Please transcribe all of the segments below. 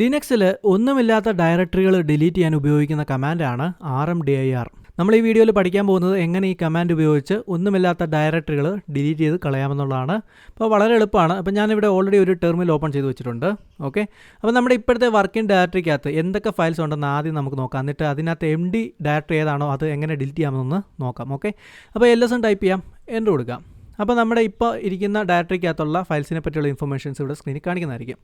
ലിനക്സിൽ ഒന്നുമില്ലാത്ത ഡയറക്ടറികൾ ഡിലീറ്റ് ചെയ്യാൻ ഉപയോഗിക്കുന്ന കമാൻഡാണ് R M D I R. നമ്മൾ ഈ വീഡിയോയിൽ പഠിക്കാൻ പോകുന്നത് എങ്ങനെ ഈ കമാൻഡ് ഉപയോഗിച്ച് ഒന്നുമില്ലാത്ത ഡയറക്ടറികൾ ഡിലീറ്റ് ചെയ്ത് കളയാമെന്നുള്ളതാണ്. അപ്പോൾ വളരെ എളുപ്പമാണ്. അപ്പോൾ ഞാനിവിടെ ഓൾറെഡി ഒരു ടെർമിൽ ഓപ്പൺ ചെയ്ത് വെച്ചിട്ടുണ്ട്. ഓക്കെ? അപ്പോൾ നമ്മുടെ ഇപ്പോഴത്തെ വർക്കിംഗ് ഡയറക്ടറിക്കകത്ത് എന്തൊക്കെ ഫയൽസ് ഉണ്ടെന്ന് ആദ്യം നമുക്ക് നോക്കാം. എന്നിട്ട് അതിനകത്ത് എം ഡി ഡയറക്ടറി ഏതാണോ അത് എങ്ങനെ ഡിലീറ്റ് ചെയ്യാമെന്നൊന്ന് നോക്കാം. ഓക്കെ? അപ്പോൾ എൽ എസ് ടൈപ്പ് ചെയ്യാം. എന്റർ കൊടുക്കാം. അപ്പോൾ നമ്മുടെ ഇപ്പോൾ ഇരിക്കുന്ന ഡയറക്ടറിക്കകത്തുള്ള ഫയൽസിനെ പറ്റിയുള്ള ഇൻഫർമേഷൻസ് ഇവിടെ സ്ക്രീനിൽ കാണിക്കുന്നതായിരിക്കും.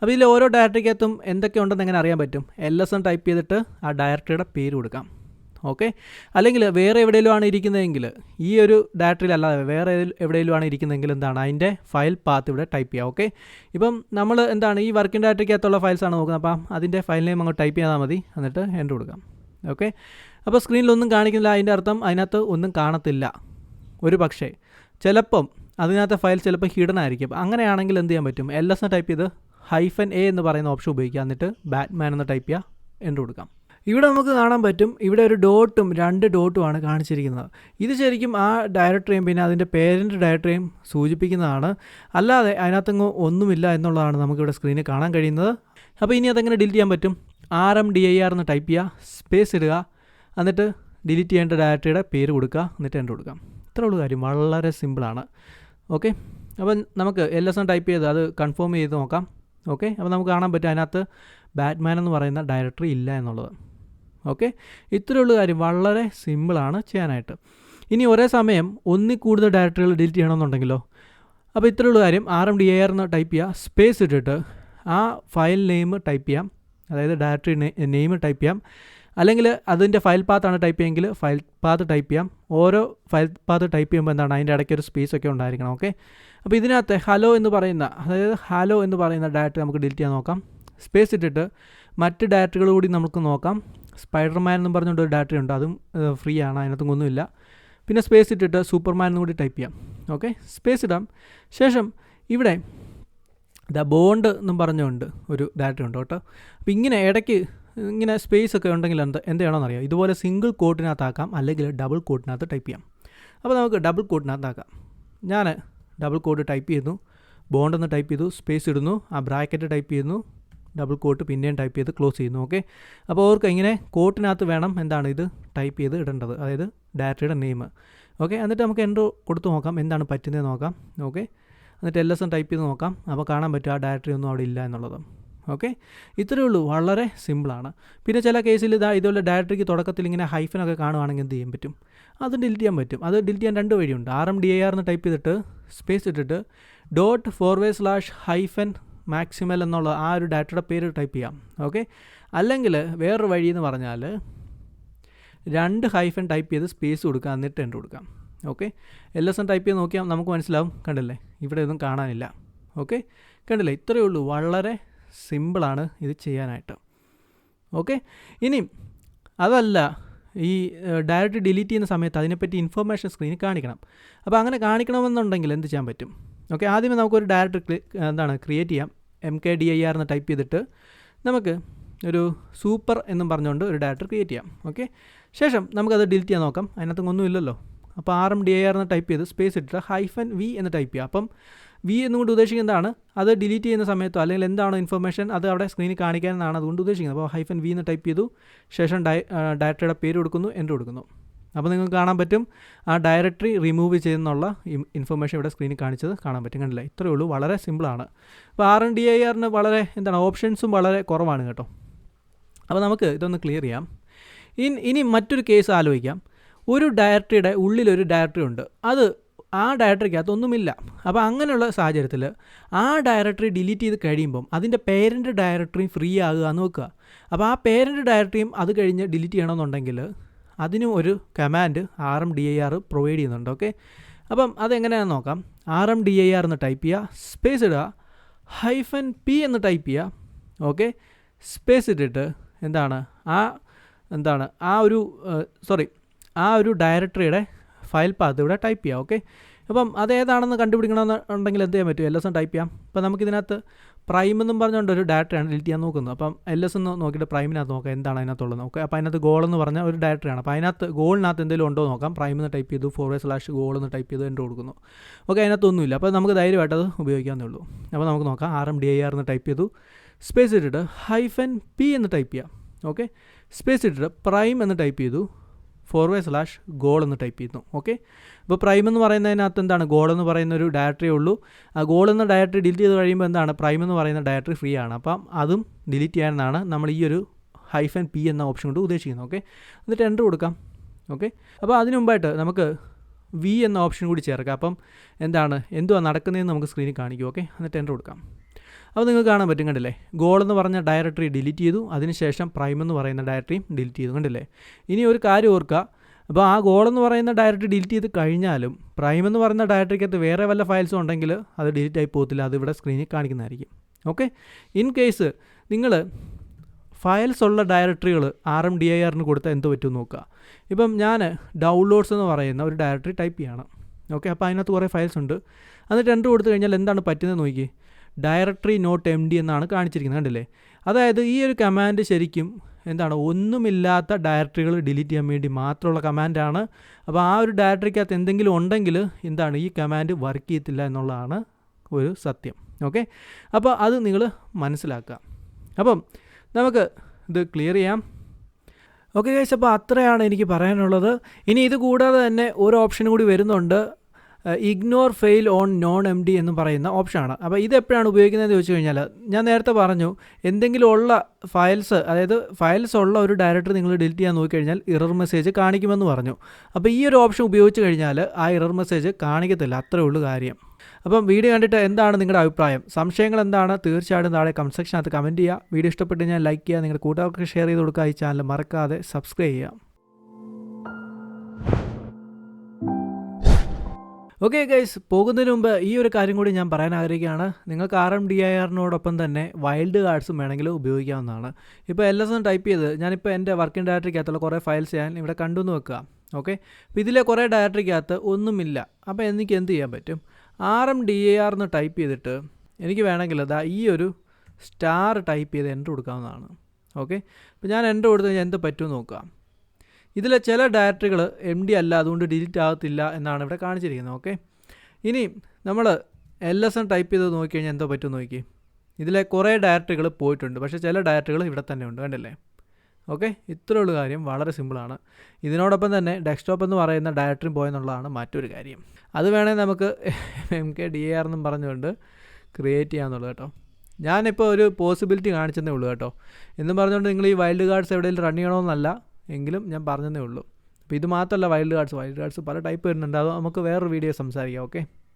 അപ്പോൾ ഇതിൽ ഓരോ ഡയറക്ടറിക്കകത്തും എന്തൊക്കെ ഉണ്ടെന്ന് എങ്ങനെ അറിയാൻ പറ്റും? എൽ എസ് എൻ ടൈപ്പ് ചെയ്തിട്ട് ആ ഡയറക്ടറിയുടെ പേര് കൊടുക്കാം. ഓക്കെ? അല്ലെങ്കിൽ വേറെ എവിടെയെങ്കിലും ആണ് ഇരിക്കുന്നതെങ്കിൽ ഈ ഒരു ഡയറക്ടറിയിൽ അല്ലാതെ വേറെ എവിടെയെങ്കിലും ആണ് ഇരിക്കുന്നതെങ്കിൽ എന്താണ്? അതിന്റെ ഫയൽ പാത്ത് ഇവിടെ ടൈപ്പ് ചെയ്യുക ഓക്കെ? ഇപ്പം നമ്മൾ എന്താണ് ഈ വർക്കിംഗ് ഡയറക്ടറിക്കകത്തുള്ള ഫയൽസാണ് നോക്കുന്നത്. അപ്പം അതിന്റെ ഫയൽ നെയിം അങ്ങ് ടൈപ്പ് ചെയ്താൽ മതി. എന്നിട്ട് എന്റർ കൊടുക്കാം. ഓക്കെ? അപ്പോൾ സ്ക്രീനിലൊന്നും കാണിക്കുന്നില്ല. അതിന്റെ അർത്ഥം അതിനകത്ത് ഒന്നും കാണത്തില്ല. ഒരു പക്ഷേ ചിലപ്പം അതിനകത്തെ ഫയൽ ചിലപ്പോൾ ഹിഡൻ ആയിരിക്കും. അങ്ങനെയാണെങ്കിൽ എന്ത് ചെയ്യാൻ പറ്റും? എൽ എസ് എന്ന് ടൈപ്പ് ചെയ്ത് ഹൈഫൻ എ എന്ന് പറയുന്ന ഓപ്ഷൻ ഉപയോഗിക്കുക. എന്നിട്ട് ബാറ്റ്മാൻ എന്ന് ടൈപ്പ് ചെയ്യുക എന്റർ കൊടുക്കാം. ഇവിടെ നമുക്ക് കാണാൻ പറ്റും ഇവിടെ ഒരു ഡോട്ടും രണ്ട് ഡോട്ടുമാണ് കാണിച്ചിരിക്കുന്നത്. ഇത് ശരിക്കും ആ ഡയറക്ടറിയും പിന്നെ അതിന്റെ പേരന്റ് ഡയറക്ടറിയും സൂചിപ്പിക്കുന്നതാണ്. അല്ലാതെ അതിനകത്തങ്ങ് ഒന്നുമില്ല എന്നുള്ളതാണ് നമുക്കിവിടെ സ്ക്രീനിൽ കാണാൻ കഴിയുന്നത്. അപ്പോൾ ഇനി അതെങ്ങനെ ഡിലീറ്റ് ചെയ്യാൻ പറ്റും? R M D I R എന്ന് ടൈപ്പ് ചെയ്യുക സ്പേസ് ഇടുക. എന്നിട്ട് ഡിലീറ്റ് ചെയ്യേണ്ട ഡയറക്ടറിയുടെ പേര് കൊടുക്കുക. എന്നിട്ട് എന്റെ കൊടുക്കാം. ഇത്രേ ഉള്ളൂ കാര്യം. വളരെ സിമ്പിളാണ്. ഓക്കെ? അപ്പം നമുക്ക് എൽ എസ് എൻ ടൈപ്പ് ചെയ്ത് അത് കൺഫേം ചെയ്ത് നോക്കാം. ഓക്കെ? അപ്പോൾ നമുക്ക് കാണാൻ പറ്റും അതിനകത്ത് ബാറ്റ്മാൻ എന്ന് പറയുന്ന ഡയറക്ടറി ഇല്ല എന്നുള്ളത്. ഓക്കെ? ഇത്രയുള്ള കാര്യം. വളരെ സിമ്പിളാണ് ചെയ്യാനായിട്ട്. ഇനി ഒരേ സമയം ഒന്നിൽ കൂടുതൽ ഡയറക്ടറികൾ ഡിലീറ്റ് ചെയ്യണമെന്നുണ്ടെങ്കിലോ? അപ്പോൾ ഇത്രയുള്ള കാര്യം. R M D A R എന്ന് ടൈപ്പ് ചെയ്യുക. സ്പേസ് ഇട്ടിട്ട് ആ ഫയൽ നെയിം ടൈപ്പ് ചെയ്യാം. അതായത് ഡയറക്ടറി നെയിം ടൈപ്പ് ചെയ്യാം. അല്ലെങ്കിൽ അതിന്റെ ഫയൽ പാത്താണ് ടൈപ്പ് ചെയ്യുമെങ്കിൽ ഫയൽ പാത്ത് ടൈപ്പ് ചെയ്യാം. ഓരോ ഫയൽ പാത്ത് ടൈപ്പ് ചെയ്യുമ്പോൾ എന്താണ്? അതിന്റെ ഇടയ്ക്ക് ഒരു സ്പേസ് ഒക്കെ ഉണ്ടായിരിക്കണം ഓക്കെ അപ്പോൾ ഇതിനകത്ത് ഹലോ എന്ന് പറയുന്ന അതായത് ഹലോ എന്ന് പറയുന്ന ഡയറക്ട് നമുക്ക് ഡിലീറ്റ് ചെയ്യാൻ നോക്കാം. സ്പേസ് ഇട്ടിട്ട് മറ്റ് ഡയറക്ടറികൾ കൂടി നമുക്ക് നോക്കാം. സ്പൈഡർമാൻ എന്ന് പറഞ്ഞുകൊണ്ട് ഒരു ഡയറക്ടറി ഉണ്ട്. അതും ഫ്രീ ആണ്. അതിനകത്തും ഒന്നുമില്ല. പിന്നെ സ്പേസ് ഇട്ടിട്ട് സൂപ്പർമാൻ എന്ന് കൂടി ടൈപ്പ് ചെയ്യാം ഓക്കെ സ്പേസ് ഇടാം. ശേഷം ഇവിടെ ദ ബോണ്ട് എന്നും പറഞ്ഞുകൊണ്ട് ഒരു ഡയറക്ടറി ഉണ്ട് കേട്ടോ. അപ്പോൾ ഇങ്ങനെ ഇടയ്ക്ക് ഇങ്ങനെ സ്പേസ് ഒക്കെ ഉണ്ടെങ്കിൽ എന്ത് എന്താണെന്ന് ചെയ്യണമെന്ന് അറിയാം ഇതുപോലെ സിംഗിൾ കോട്ടിനകത്താക്കാം അല്ലെങ്കിൽ ഡബിൾ കോട്ടിനകത്ത് ടൈപ്പ് ചെയ്യാം. അപ്പോൾ നമുക്ക് ഡബിൾ കോട്ടിനകത്താക്കാം ഞാൻ ഡബിൾ കോട്ട് ടൈപ്പ് ചെയ്യുന്നു ബോണ്ട് എന്ന് ടൈപ്പ് ചെയ്തു സ്പേസ് ഇടുന്നു ആ ബ്രാക്കറ്റ് ടൈപ്പ് ചെയ്യുന്നു ഡബിൾ കോട്ട് പിന്നെയും ടൈപ്പ് ചെയ്ത് ക്ലോസ് ചെയ്യുന്നു ഓക്കെ അപ്പോൾ അവർക്ക് ഇങ്ങനെ കോട്ടിനകത്ത് വേണം എന്താണ് ഇത് ടൈപ്പ് ചെയ്ത് ഇടേണ്ടത് അതായത് ഡയറക്ടറിയുടെ നെയിം ഓക്കെ എന്നിട്ട് നമുക്ക് എന്റർ കൊടുത്ത് നോക്കാം എന്താണ് പറ്റുന്നത് നോക്കാം ഓക്കെ എന്നിട്ട് എൽ എസ് ടൈപ്പ് ചെയ്ത് നോക്കാം അപ്പോൾ കാണാൻ പറ്റും ആ ഡയറക്ടറി ഒന്നും അവിടെ ഇല്ല എന്നുള്ളത്. ഓക്കെ? ഇത്രയേ ഉള്ളൂ. വളരെ സിമ്പിളാണ്. പിന്നെ ചില കേസിൽ ഇതാ ഇതുപോലെ ഡയറക്ടറിക്ക് തുടക്കത്തിൽ ഇങ്ങനെ ഹൈഫനൊക്കെ കാണുവാണെങ്കിൽ എന്ത് ചെയ്യാൻ പറ്റും? അത് ഡിലീറ്റ് ചെയ്യാൻ പറ്റും. അത് ഡിലീറ്റ് ചെയ്യാൻ രണ്ട് വഴിയുണ്ട്. R M D A R എന്ന് ടൈപ്പ് ചെയ്തിട്ട് സ്പേസ് ഇട്ടിട്ട് dot forward slash hyphen maximal എന്നുള്ള ആ ഒരു ഡയറക്ടറുടെ പേര് ടൈപ്പ് ചെയ്യാം. ഓക്കെ? അല്ലെങ്കിൽ വേറൊരു വഴി എന്ന് പറഞ്ഞാൽ രണ്ട് ഹൈഫൻ ടൈപ്പ് ചെയ്ത് സ്പേസ് കൊടുക്കുക എന്നിട്ട് എന്റർ കൊടുക്കാം okay? L S N type ചെയ്ത് നോക്കിയാൽ നമുക്ക് മനസ്സിലാവും. കണ്ടില്ലേ? ഇവിടെ ഒന്നും കാണാനില്ല. ഓക്കെ? കണ്ടില്ലേ? ഇത്രയേ ഉള്ളൂ. വളരെ സിമ്പിളാണ് ഇത് ചെയ്യാനായിട്ട്. ഓക്കെ? ഇനി അതല്ല ഈ ഡയറക്റ്റ് ഡിലീറ്റ് ചെയ്യുന്ന സമയത്ത് അതിനെപ്പറ്റി ഇൻഫർമേഷൻ സ്ക്രീനിൽ കാണിക്കണം. അപ്പോൾ അങ്ങനെ കാണിക്കണമെന്നുണ്ടെങ്കിൽ എന്ത് ചെയ്യാൻ പറ്റും? ഓക്കെ ആദ്യമേ നമുക്കൊരു ഡയറക്റ്റ് എന്താണ് ക്രിയേറ്റ് ചെയ്യാം. M K D I R എന്ന് ടൈപ്പ് ചെയ്തിട്ട് നമുക്ക് ഒരു സൂപ്പർ എന്നും പറഞ്ഞുകൊണ്ട് ഒരു ഡയറക്ടർ ക്രിയേറ്റ് ചെയ്യാം. ഓക്കെ? ശേഷം നമുക്കത് ഡിലീറ്റ് ചെയ്യാൻ നോക്കാം. അതിനകത്തൊന്നും ഇല്ലല്ലോ. അപ്പോൾ R M D I R എന്ന് ടൈപ്പ് ചെയ്ത് സ്പേസ് ഇട്ടിട്ട് ഹൈഫൻ വി എന്ന് ടൈപ്പ് ചെയ്യാം. അപ്പം വി എന്നുകൊണ്ട് ഉദ്ദേശിക്കുന്നത് എന്താണ് അത് ഡിലീറ്റ് ചെയ്യുന്ന സമയത്തോ അല്ലെങ്കിൽ എന്താണോ ഇൻഫർമേഷൻ അത് അവിടെ സ്ക്രീനിൽ കാണിക്കാനാണ് അതുകൊണ്ട് ഉദ്ദേശിക്കുന്നത്. അപ്പോൾ ഹൈഫൻ വി എന്ന് ടൈപ്പ് ചെയ്തു. ശേഷം ഡയ ഡയറക്ടറുടെ പേര് കൊടുക്കുന്നു എന്റർ കൊടുക്കുന്നു. അപ്പോൾ നിങ്ങൾക്ക് കാണാൻ പറ്റും. ആ ഡയറക്ടറി റിമൂവ് ചെയ്യുന്നുള്ള ഇൻഫർമേഷൻ ഇവിടെ സ്ക്രീനിൽ കാണിച്ചത് കാണാൻ പറ്റും. കണ്ടില്ല? ഇത്രയേ ഉള്ളൂ. വളരെ സിമ്പിളാണ് അപ്പോൾ ആർ എൻ ഡി ഐ ആറിന് വളരെ എന്താണ് ഓപ്ഷൻസും വളരെ കുറവാണ് കേട്ടോ. അപ്പോൾ നമുക്ക് ഇതൊന്ന് ക്ലിയർ ചെയ്യാം. ഇനി മറ്റൊരു കേസ് ആലോചിക്കാം. ഒരു ഡയറക്ടറിയുടെ ഉള്ളിലൊരു ഡയറക്ടറി ഉണ്ട്. അത് ആ ഡയറക്ടറിക്കകത്ത് ഒന്നുമില്ല അപ്പോൾ അങ്ങനെയുള്ള സാഹചര്യത്തിൽ ആ ഡയറക്ടറി ഡിലീറ്റ് ചെയ്ത് കഴിയുമ്പം അതിന്റെ പേരന്റ് ഡയറക്ടറിയും ഫ്രീ ആകുക എന്ന് നോക്കുക അപ്പോൾ ആ പേരന്റ് ഡയറക്ടറിയും അത് കഴിഞ്ഞ് ഡിലീറ്റ് ചെയ്യണമെന്നുണ്ടെങ്കിൽ അതിനും ഒരു command R M D I R provide ചെയ്യുന്നുണ്ട്. ഓക്കെ? അപ്പം അതെങ്ങനെയാണെന്ന് നോക്കാം. R M D I R എന്ന് ടൈപ്പ് ചെയ്യുക. സ്പേസ് ഇടുക. ഹൈഫൻ പി എന്ന് ടൈപ്പ് ചെയ്യുക. ഓക്കെ? സ്പേസ് ഇട്ടിട്ട് എന്താണ്? ആ എന്താണ്? ആ ഒരു സോറി ആ ഒരു ഡയറക്ടറിയുടെ ഫയൽ പാത്ത് ഇവിടെ ടൈപ്പ് ചെയ്യാം ഓക്കെ അപ്പം അതേതാണെന്ന് കണ്ടുപിടിക്കണമെന്നുണ്ടെങ്കിൽ എന്ത് ചെയ്യാൻ പറ്റും? എൽ എസ് ടൈപ്പ് ചെയ്യാം. അപ്പോൾ നമുക്കിതിനകത്ത് പ്രൈം എന്നും പറഞ്ഞുകൊണ്ട് ഒരു ഡയറക്ടറിയാണ് ഡിലീറ്റ് ചെയ്യാൻ നോക്കുന്നത്. അപ്പം എൽ എസ് എന്ന് നോക്കിയിട്ട് പ്രൈമിനകത്ത് നോക്കാം എന്താണ് അതിനകത്തുള്ളത്. നോക്കുക അപ്പോൾ അതിനകത്ത് ഗോൾ എന്ന് പറഞ്ഞാൽ ഒരു ഡയറക്ടറിയാണ് അപ്പോൾ അതിനകത്ത് ഗോളിനകത്ത് എന്തെങ്കിലും ഉണ്ടോ നോക്കാം. പ്രൈം എന്ന് ടൈപ്പ് ചെയ്തു ഫോർ സ്ലാഷ് ഗോൾ എന്ന് ടൈപ്പ് ചെയ്ത് എന്റെ കൊടുക്കുന്നു. ഓക്കെ അതിനകത്ത് ഒന്നുമില്ല. അപ്പോൾ നമുക്ക് ധൈര്യമായിട്ട് അത് ഉപയോഗിക്കാവുന്നേ ഉള്ളൂ. അപ്പോൾ നമുക്ക് നോക്കാം. R M D I R എന്ന് ടൈപ്പ് ചെയ്തു. സ്പേസ് ഇട്ടിട്ട് ഹൈഫൻ പി എന്ന് ടൈപ്പ് ചെയ്യാം. ഓക്കെ സ്പേസ് ഇട്ടിട്ട് പ്രൈം എന്ന് ടൈപ്പ് ചെയ്തു. ഫോർവേഡ് സ്ലാഷ് ഗോൾ എന്ന് ടൈപ്പ് ചെയ്യുന്നു ഓക്കെ ഇപ്പോൾ പ്രൈം എന്ന് പറയുന്നതിനകത്ത് എന്താണ്? ഗോൾ എന്ന് പറയുന്ന ഒരു ഡയറക്ടറി ഉള്ളൂ. ആ ഗോൾ എന്ന ഡയറക്ടറി ഡിലീറ്റ് ചെയ്ത് കഴിയുമ്പോൾ എന്താണ്? പ്രൈം എന്ന് പറയുന്ന ഡയറക്ടറി ഫ്രീ ആണ്. അപ്പം അതും ഡിലീറ്റ് ചെയ്യാനാണ് നമ്മൾ ഈ ഒരു ഹൈഫൻ പി എന്ന ഓപ്ഷൻ കൊണ്ട് ഉദ്ദേശിക്കുന്നത് ഓക്കെ എന്നിട്ട് എന്റർ കൊടുക്കാം ഓക്കെ അപ്പോൾ അതിന് മുമ്പായിട്ട് നമുക്ക് വി എന്ന ഓപ്ഷൻ കൂടി ചേർക്കാം. അപ്പം എന്താണ്? എന്തുവാ നടക്കുന്നതെന്ന് നമുക്ക് സ്ക്രീനിൽ കാണിക്കും ഓക്കെ എന്നിട്ട് എന്റർ കൊടുക്കാം. അപ്പോൾ നിങ്ങൾക്ക് കാണാൻ പറ്റും കണ്ടില്ലേ? ഗോൾ എന്ന് പറഞ്ഞ ഡയറക്ടറി ഡിലീറ്റ് ചെയ്തു. അതിനുശേഷം പ്രൈം എന്ന് പറയുന്ന ഡയറക്ടറിയും ഡിലീറ്റ് ചെയ്തു കണ്ടില്ലേ? ഇനി ഒരു കാര്യം ഓർക്കുക. അപ്പോൾ ആ ഗോൾ എന്ന് പറയുന്ന ഡയറക്ടറി ഡിലീറ്റ് ചെയ്ത് കഴിഞ്ഞാലും പ്രൈം എന്ന് പറയുന്ന ഡയറക്ടറിക്കകത്ത് വേറെ വല്ല ഫയൽസും ഉണ്ടെങ്കിൽ അത് ഡിലീറ്റ് ആയി പോകത്തില്ല. അത് ഇവിടെ സ്ക്രീനിൽ കാണിക്കുന്നതായിരിക്കും. ഓക്കെ ഇൻ കേസ് നിങ്ങൾ ഫയൽസ് ഉള്ള ഡയറക്ടറികൾ ആർ എം ഡി ഐ ആറിന് കൊടുത്താൽ എന്ത് പറ്റും നോക്കുക. ഇപ്പം ഞാൻ ഡൗൺലോഡ്സ് എന്ന് പറയുന്ന ഒരു ഡയറക്ടറി ടൈപ്പ് ചെയ്യണം. ഓക്കെ അപ്പോൾ അതിനകത്ത് കുറേ ഫയൽസ് ഉണ്ട്. എന്നിട്ട് രണ്ട് കൊടുത്തു കഴിഞ്ഞാൽ എന്താണ് പറ്റുന്നത് നോക്കി ഡയറക്ടറി നോട്ട് എം ഡി എന്നാണ് കാണിച്ചിരിക്കുന്നത് കണ്ടില്ലേ? അതായത് ഈ ഒരു കമാൻഡ് ശരിക്കും എന്താണ് ഒന്നുമില്ലാത്ത ഡയറക്ടറികൾ ഡിലീറ്റ് ചെയ്യാൻ വേണ്ടി മാത്രമുള്ള കമാൻഡാണ് അപ്പോൾ ആ ഒരു ഡയറക്ടറിക്കകത്ത് എന്തെങ്കിലും ഉണ്ടെങ്കിൽ എന്താണ് ഈ കമാൻഡ് വർക്ക് ചെയ്യത്തില്ല എന്നുള്ളതാണ് ഒരു സത്യം. ഓക്കെ? അപ്പോൾ അത് നിങ്ങൾ മനസ്സിലാക്കുക. അപ്പം നമുക്ക് ഇത് ക്ലിയർ ചെയ്യാം. ഓക്കെ ഗൈസ് അപ്പോൾ അത്രയാണ് എനിക്ക് പറയാനുള്ളത്. ഇനി ഇത് കൂടാതെ തന്നെ ഒരു ഓപ്ഷൻ കൂടി വരുന്നുണ്ട്. Ignore fail on non empty എന്ന് പറയുന്ന ഓപ്ഷനാണ് അപ്പോൾ ഇത് എപ്പോഴാണ് ഉപയോഗിക്കുന്നതെന്ന് ചോദിച്ചു കഴിഞ്ഞാൽ ഞാൻ നേരത്തെ പറഞ്ഞു എന്തെങ്കിലും ഉള്ള ഫയൽസ് അതായത് ഫയൽസ് ഉള്ള ഒരു ഡയറക്ടറി നിങ്ങൾ ഡിലീറ്റ് ചെയ്യാൻ നോക്കിക്കഴിഞ്ഞാൽ ഇറർ മെസ്സേജ് കാണിക്കുമെന്ന് പറഞ്ഞു. അപ്പോൾ ഈ ഒരു ഓപ്ഷൻ ഉപയോഗിച്ച് കഴിഞ്ഞാൽ ആ ഇറർ മെസ്സേജ് കാണിക്കത്തില്ല. അത്രേ ഉള്ളൂ കാര്യം. അപ്പം വീഡിയോ കണ്ടിട്ട് എന്താണ് നിങ്ങളുടെ അഭിപ്രായം? സംശയങ്ങൾ എന്താണ്? തീർച്ചയായിട്ടും താഴെ കമന്റ് സെക്ഷനകത്ത് കമന്റ് ചെയ്യുക. വീഡിയോ ഇഷ്ടപ്പെട്ട് ഞാൻ ലൈക്ക് ചെയ്യുക. നിങ്ങളുടെ കൂട്ടുകാർക്ക് ഷെയർ ചെയ്ത് കൊടുക്കുക. ഈ ചാനൽ മറക്കാതെ സബ്സ്ക്രൈബ് ചെയ്യുക. ഓക്കെ ഗൈസ് പോകുന്നതിന് മുമ്പ് ഈ ഒരു കാര്യം കൂടി ഞാൻ പറയാൻ ആഗ്രഹിക്കുകയാണ്. നിങ്ങൾക്ക് ആർ എം ഡി ഐ ആറിനോടൊപ്പം തന്നെ വൈൽഡ് കാർഡ്സും വേണമെങ്കിൽ ഉപയോഗിക്കാവുന്നതാണ്. ഇപ്പോൾ എൽ എസ് ടൈപ്പ് ചെയ്ത് ഞാനിപ്പോൾ എന്റെ വർക്കിംഗ് ഡയറക്ടറിക്കകത്തുള്ള കുറേ ഫയൽസ് ഞാൻ ഇവിടെ കണ്ടുവന്ന് വെക്കുക. ഓക്കെ അപ്പോൾ ഇതിലെ കുറേ ഡയറക്ടറിക്കകത്ത് ഒന്നുമില്ല. അപ്പോൾ എനിക്ക് എന്ത് ചെയ്യാൻ പറ്റും? R M D A R എന്ന് ടൈപ്പ് ചെയ്തിട്ട് എനിക്ക് വേണമെങ്കിൽ അതാ ഈ ഒരു സ്റ്റാർ ടൈപ്പ് ചെയ്ത് എന്റർ കൊടുക്കാവുന്നതാണ്. ഓക്കെ അപ്പോൾ ഞാൻ എന്റർ കൊടുത്ത് കഴിഞ്ഞാൽ എന്ത് പറ്റുമെന്ന് നോക്കാം ഇതിലെ ചില ഡയറക്ടറികൾ എം ഡി അല്ല അതുകൊണ്ട് ഡിലീറ്റ് ആകത്തില്ല എന്നാണ് ഇവിടെ കാണിച്ചിരിക്കുന്നത് ഓക്കെ ഇനി നമ്മൾ എൽ എസ് എൻ ടൈപ്പ് ചെയ്ത് നോക്കിക്കഴിഞ്ഞാൽ എന്തോ പറ്റും നോക്കി ഇതിലെ കുറേ ഡയറക്ടറികൾ പോയിട്ടുണ്ട് പക്ഷേ ചില ഡയറക്ടറികൾ ഇവിടെ തന്നെ ഉണ്ട് കണ്ടല്ലേ? ഓക്കെ ഇത്രയുള്ള കാര്യം വളരെ സിമ്പിളാണ് ഇതിനോടൊപ്പം തന്നെ ഡെസ്ക്ടോപ്പ് എന്ന് പറയുന്ന ഡയറക്ടറി പോയെന്നുള്ളതാണ് മറ്റൊരു കാര്യം. അത് വേണേൽ നമുക്ക് എം കെ ഡി ആർ എന്നും പറഞ്ഞുകൊണ്ട് ക്രിയേറ്റ് ചെയ്യാമെന്നുള്ളത് കേട്ടോ. ഞാനിപ്പോൾ ഒരു പോസിബിലിറ്റി കാണിച്ചതേ ഉള്ളൂ കേട്ടോ. എന്നും പറഞ്ഞുകൊണ്ട് നിങ്ങൾ ഈ വൈൽഡ് കാർഡ്സ് എവിടെയെങ്കിലും റൺ ചെയ്യണമെന്നല്ല എങ്കിലും ഞാൻ പറഞ്ഞതേ ഉള്ളൂ. അപ്പോൾ ഇത് മാത്രമല്ല വൈൽഡ് കാർഡ്സ് വൈൽഡ് കാർഡ്സ് പല ടൈപ്പ് വരുന്നുണ്ട്. അത് നമുക്ക് വേറൊരു വീഡിയോ സംസാരിക്കാം. ഓക്കെ